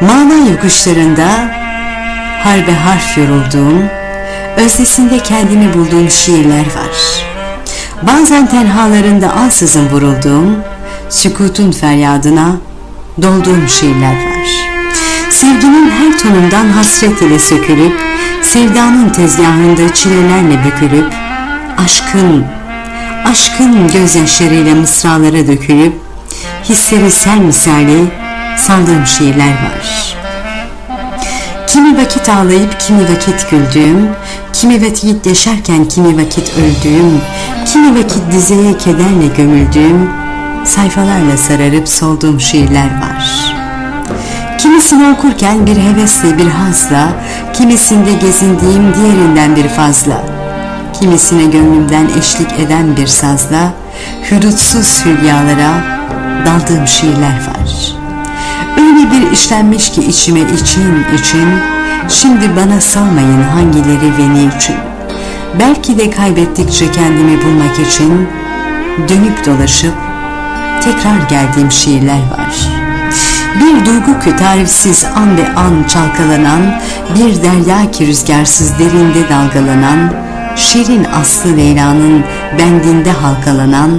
Mana yokuşlarında harbe harf yorulduğum, özdesinde kendimi bulduğum şiirler var. Bazen tenhalarında ansızın vurulduğum, sükutun feryadına dolduğum şiirler var. Sevginin her tonundan hasret ile sökülüp, sevdanın tezgahında çilelerle bükülüp, aşkın, aşkın gözyaşlarıyla mısralara dökülüp, hisleri sel misali sandığım şiirler var. Kimi vakit ağlayıp kimi vakit güldüğüm, kimi vakit yaşarken kimi vakit öldüğüm, kimi vakit dizeye kederle gömüldüğüm, sayfalarla sararıp solduğum şiirler var. Kimisini okurken bir hevesle bir hazla, kimisinde gezindiğim diğerinden bir fazla, kimisine gönlümden eşlik eden bir sazla, hüdutsuz hülyalara daldığım şiirler var. Öyle bir işlenmiş ki içime için için, şimdi bana salmayın hangileri ve niçin. Belki de kaybettikçe kendimi bulmak için, dönüp dolaşıp tekrar geldiğim şiirler var. Bir duygu ki tarifsiz an ve an çalkalanan, bir derya ki rüzgarsız derinde dalgalanan, şirin aslı Leyla'nın bendinde halkalanan,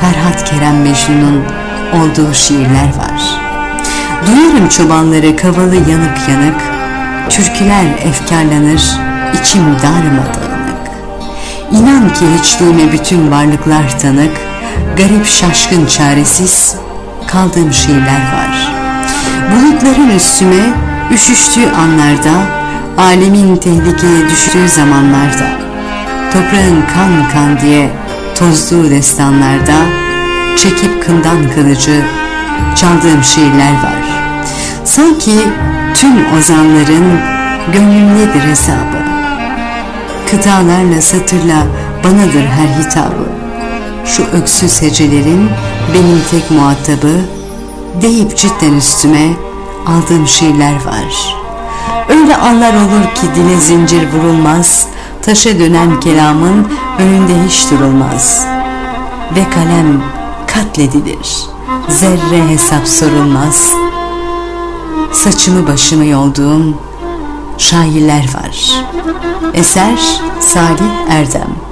Ferhat Kerem Mecnun'un olduğu şiirler var. Duyarım çobanları kavalı yanık yanık, türküler efkarlanır, içim darma dağınık. İnan ki hiçliğime bütün varlıklar tanık, garip şaşkın çaresiz kaldığım şiirler var. Bulutların üstüme üşüştüğü anlarda, alemin tehlikeye düştüğü zamanlarda, toprağın kan kan diye tozduğu destanlarda, çekip kından kılıcı çaldığım şiirler var. Sanki tüm ozanların gönlümdedir hesabı. Kıtalarla satırla banadır her hitabı. Şu öksüz hecelerin benim tek muhatabı, deyip cidden üstüme aldığım şiirler var. Öyle anlar olur ki dile zincir vurulmaz, taşa dönen kelamın önünde hiç durulmaz. Ve kalem katledilir, zerre hesap sorulmaz. Saçımı başımı yolduğum şairler var. Eser Salih Erdem